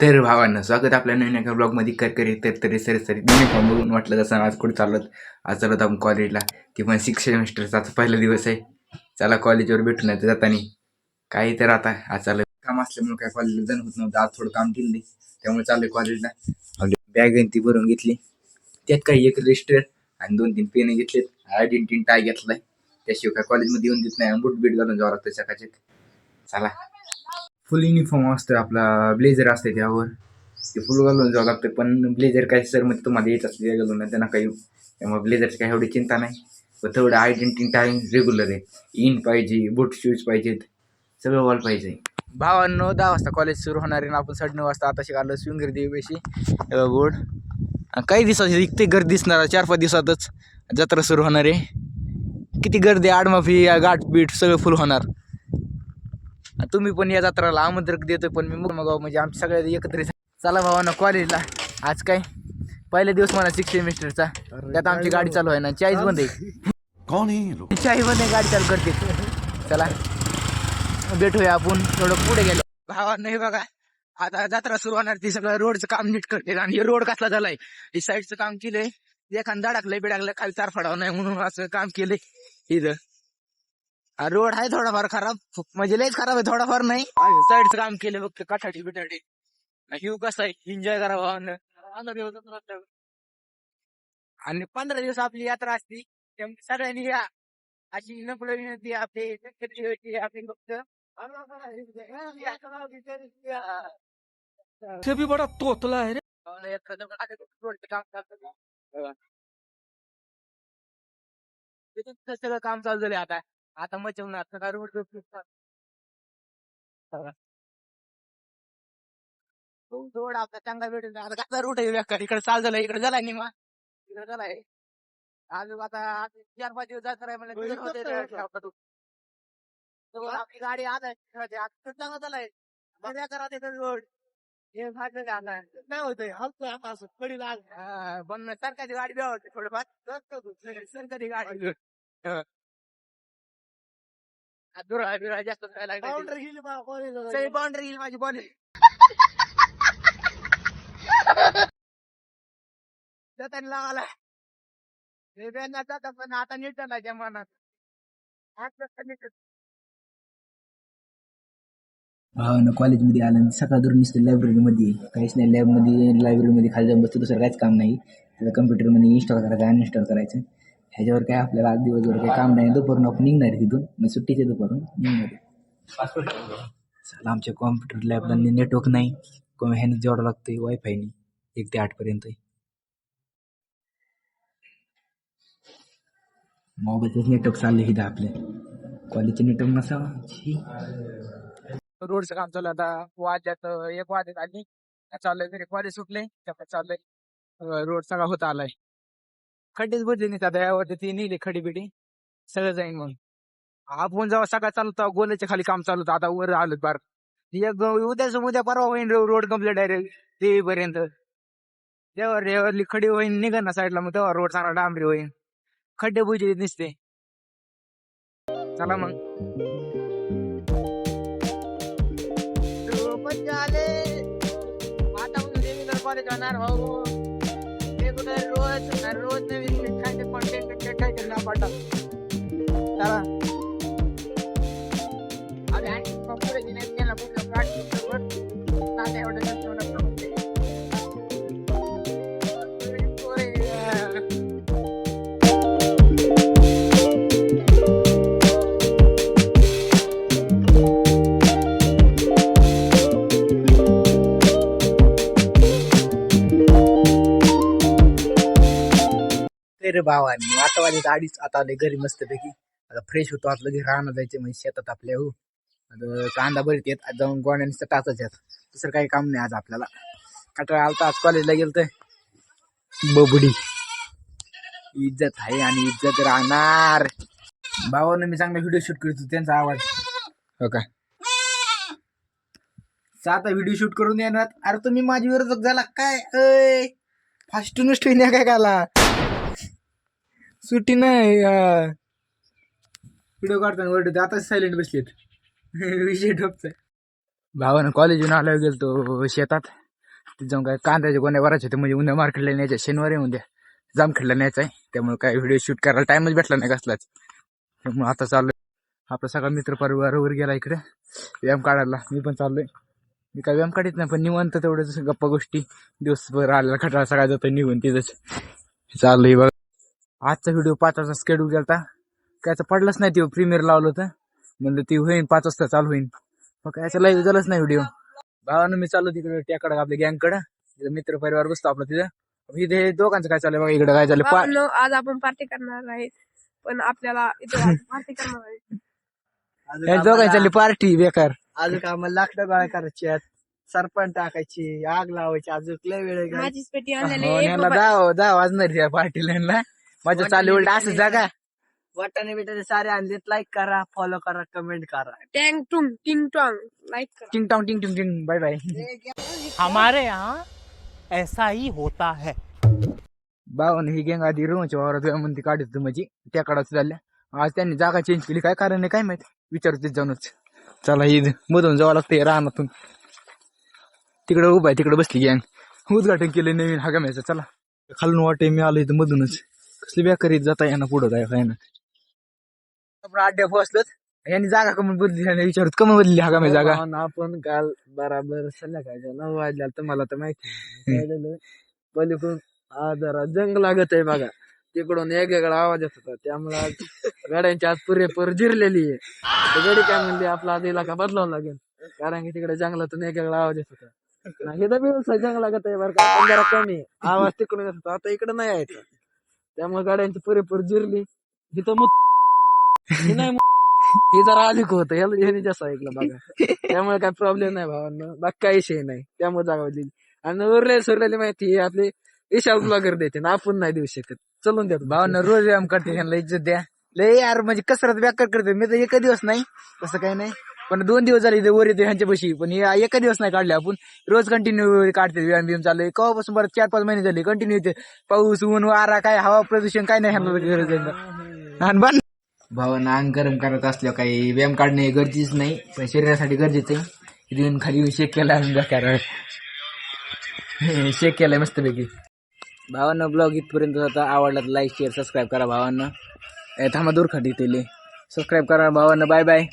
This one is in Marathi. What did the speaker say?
तर भावांना स्वागत आपल्या नवीन एका ब्लॉगमध्ये कर करी तर तरी सरी सरी युनिफॉर्म बघून वाटलं जसं आज कुठे चालत आज चालत आपण कॉलेजला किंवा पण सिक्स सेमिस्टरचा आज पहिला दिवस आहे. चला कॉलेजवर भेटून येतं जाताना. काही तर आता आज चाललं काम असल्यामुळे काय कॉलेजला जण होत नव्हतं. आज थोडं काम केलं त्यामुळे चाललंय कॉलेजला बॅग ती भरून घेतली. त्यात काही एक रजिस्टर आणि दोन तीन पेन घेतलेत. आयडेंटिटी टाय घेतलाय. त्याशिवाय काय कॉलेजमध्ये येऊन देत नाही. बूट बीट घालून जावं लागतं सकाळचे चला. फुल युनिफॉर्म असतं आपला ब्लेझर असते त्यावर. ते फुल घालून जावं लागतं पण ब्लेझर काय सर मग तुम्हाला येत असले घालून नाही त्यांना काही त्यामुळे ब्लेझरची काही एवढी चिंता नाही. पण तेवढं आयडेंटिटी टाईम रेग्युलर आहे. इन पाहिजे बूट शूज पाहिजेत सगळं वॉल पाहिजे. भावांनो दहा वाजता कॉलेज सुरू होणार आहे आपण साडे नऊ वाजता आता शिकायला स्विंगर देवीशी गोड काही दिवसात इतकी गर्दी दिसणार चार पाच दिवसातच जत्रा सुरू होणार आहे. किती गर्दी आडमाफी गाठ बीट सगळं फुल होणार. तुम्ही पण या जत्राला आमंत्रण देतोय पण मी मग म्हणजे आमच्या सगळ्या एकत्रित. चला भावानं कॉलेजला आज काय? पहिला दिवस मला सिक्स सेमिस्टरचा त्यात आमची गाडी चालू आहे ना. चाळीस बंद आहे. है चाळीस बंद आहे गाडी चालू करते. चला. भेटूया आपण. थोडं पुढे गेलो. भावानं हे बघा. आता जत्रा सुरू होणार. ती सगळं रोडचं काम नीट करते आणि हे रोड कसला झालाय? हे साईडचं काम केलंय. एखादं धडकलंय बिडाकलंय खाली चार फडाव नाही म्हणून असं काम केलंय. इथं. रोड आहे थोडाफार खराब. म्हणजे लयच खराब आहे थोडाफार नाही. साईडचं काम केलं फक्त कठाटी बिटाटी हिव कसं आहे? एन्जॉय करा भावानं पंधरा दिवस असतात. आणि पंधरा दिवस आपली यात्रा असती त्यामुळे सगळ्यांनी या. अशी नकळ विनंती आपली शेतकरी आपली फक्त. भी बड़ा तोतला है रे. काम चालतं. सगळं काम चालू झालंय आता. आता मचवणार सगळा. रोड रोड आपला चांगला भेटेल आता कसा रोड आहे इकडे चाल झालं इकडे झालाय निमा इकडे झालाय आज आता आज चार पाच दिवस जात आहे म्हणजे तिथं होते रे आपला तो. तो गाडी आज आता चांगला झालाय बघा करा तिथं रोड. हे आता नाही होतंय? हलतं आता असं कडी लाग. पण सरकारची गाडी आवडते थोडंफार. सरकारी गाडी. दुरा बिरा जास्त खायला लागली सगळी बाउंड्री गेली माझी बॉल जाताना लावाला हे ब्यांना जातात पण आता नीट झाला जमानात भावानं कॉलेजमध्ये आलं आणि सकाळ धरून नुसतं लायब्ररीमध्ये काहीच नाही. लॅबमध्ये लायब्ररीमध्ये खाली जाऊन बसतो दुसरं काहीच काम नाही. त्याचं कम्प्युटरमध्ये इन्स्टॉल करायचं अनइन्स्टॉल करायचं. ह्याच्यावर काय आपल्याला आज दिवसभर काही काम नाही. दुपारून आपण निघणार आहे तिथून. मग सुट्टीच्या दुपारून निघणार. चला आमच्या कॉम्प्युटर लॅबला नेटवर्क नाही. किंवा ह्याने जोडा लागतोय वायफायने एक ते आठपर्यंत मोबाईलचं नेटवर्क चाललं इथं आपल्या. कॉलेजचे नेटवर्क नसावा. रोडचं काम चालू आहे आता. वाजल्यात एक वाजत आली. चाललंय घरी कॉलेज सुटले. त्यामुळे चाललंय. रोड सगळा होत आलाय. खड्डेच बुजले नाही आता यावरती ती नेली खडी बिडी. सगळं जाईन मग आपण जेव्हा सकाळ चालू तेव्हा गोल्याच्या खाली काम चालू होतं. आता वर आलो बार. एक उद्याच उद्या परवा होईन रोड कंप्लीट डायरेक्ट ते पर्यंत तेव्हा रेवरली खडी होईन निघन ना साईडला मग तेव्हा रोड चांगला डांबरी होईन. खड्डे बुजले दिसते चला मग. पण आता कॉलेज होणार भाऊ. रोज रोज नवीन काय कॉन्टेंट काय करणार पाठा चला रे भावानी आता वाजत अडीच आता आले घरी मस्तपैकी. आता फ्रेश होतो आपलं घरी राहणं जायचं म्हणजे शेतात आपल्या हो. आता कांदा बरीत येत जाऊन गोण्याने टाचाच येत दुसरं काही काम नाही आज आपल्याला. कटाळा आलता आज कॉलेजला गेलं तर बबडी. इज्जत आहे आणि इज्जत राहणार. भावानं मी चांगला व्हिडिओ शूट करतो त्यांचा आवाज. हो का? आता व्हिडिओ शूट करून येणार. अरे तुम्ही माझी विरोधक झाला काय? अय! फास्टूनच ठेवण्या काय काला? सुट्टी नाही व्हिडिओ काढताना ओरडते आता सायलेंट बसलेत. विषय ठोकचा भावानं कॉलेजून आल्यावर गेलतो शेतात. तिथे जाऊन काय कांद्याच्या गोण्या भरायच्या होत्या म्हणजे उद्या मार्केटला न्यायच्या शनिवारी उद्या. जामखेडला न्यायचा आहे. त्यामुळे काय व्हिडिओ शूट करायला टाइमच भेटला नाही कसलाच. त्यामुळे आता चाललोय आपला सगळा मित्र परिवारावर गेला इकडे. व्यायाम काढायला. मी पण चाललोय. मी काय व्यायाम काढत नाही पण निवांत तेवढंच गप्पा गोष्टी. दिवसभर आलेला खटाळा सगळा जातो निघून तिथंच. चाललोय बघ. आजचा व्हिडिओ पाच वाजता स्केड्यूल केला कायचं पडलंच नाही ते प्रीमियर लावलं होतं. म्हणलं ती होईन पाच वाजता चालू होईन. मग कायचं लाईव्ह झालंच नाही व्हिडिओ भावानं मी चाललो तिकडे त्याकडे आपल्या गँगकडं मित्र परिवार बसतो आपला तिथं. इथे हे दोघांचं काय चाललंय बघा इकडे काय चाललंय? आज आपण पार्टी करणार आहे. पण आपल्याला इथे पार्टी करणार आहे. हे दोघांची चालली पार्टी बेकार. अजून आम्हाला लाकडं गोळा करायची आहेत. सरपण टाकायची आग लावायची. अजून लय वेळ आहे का? माझीच पेटी आणलेली हो, वाजणार या पार्टीला माझ्या चालू उलट असं जागा वाटाणे बिटाणे सारे आणलेत लाईक करा फॉलो करा कमेंट करा टँग टुंग टिंग टॉंग लाईक करा टिंग टॉंग टिंग टिंग टिंग बाय बाय हमारे यहाँ ऐसा ही होता है। बावन ही गँग आधी रोमच्या वावरात म्हणते काढत होती त्या काढाच झाल्या आज त्यांनी जागा चेंज केली काय कारण आहे काय माहित? विचारू ते जाऊनच चला ईद मधून जावं लागतंय रानातून तिकडे उभा आहे तिकडे बसली गँग। उद्घाटन केलं नवीन हगाम्याचं चला। खालून वाटे मी आलो इथं मधूनच कसली बेकारी जाता येणार पुढं काय काय ना आपण अड्ड्या पोहोचलोत यांनी जागा कमी बदली यांनी विचारत कमी बदलली हगाम्या जागा? भावानं, आपण काल बराबर संध्याकाळच्या नऊ वाजल्या तर मला तर माहिती आहे. काय झालं? पलीकडून हा जरा जंग लागत आहे बघा. तिकडून एक वेगळा आवाज येत होता. त्यामुळे आज गाड्यांची आज पुरेपूर जिरलेली आहे. तर गाडी काय म्हणली? आपला आज इलाका बदलावा लागेल. कारण की तिकडे जंगलातून एक वेगळा आवाज येत होता. नाही तर बी जंग लागत आहे बरं का. पण जरा कमी आहे. आवाज तिकडून येत होता. आता इकडे नाही यायचा. त्यामुळे गाड्यांची पुरेपूर जिरली. इथं मग हे नाही हे जरा अधिक होत. याने जास्त ऐकलं बघा. त्यामुळे काय प्रॉब्लेम नाही भावांना. बाकी काही विषय नाही. त्यामुळे जागा दिली आणि उरले सुरलेली माहिती हे आपले ईशा ब्लॉगर देते. ना आपण नाही देऊ शकत. चलून देतो. भावांना रोज व्यायाम करते. इज्जत द्या. लय यार म्हणजे कसरत बेकार करते मी तर एक दिवस नाही. तसं काही नाही. पण दोन दिवस झाले इथे वर येते ह्यांच्या पशी पण हे एका दिवस नाही काढले आपण रोज कंटिन्यू काढते व्यायाम बियाम चालू केव्हापासून बरं चार पाच महिने झाले कंटिन्यू येते पाऊस ऊन वारा काय हवा प्रदूषण काय नाही ह्यांना गरज आहे. बन भावांना अंग गरम करत असल्यावर काही व्यायाम काढणे गरजेच नाही. पण शरीरासाठी गरजेचं आहे. इथे येऊन खाली शेक केला बेकार शेक केलाय मस्तपैकी. भावांना ब्लॉग इथपर्यंत होता आवडला तर लाईक शेअर सबस्क्राईब करा भावांना. थांबा दूर खाली तेले सबस्क्राईब करा भावांना. Bye bye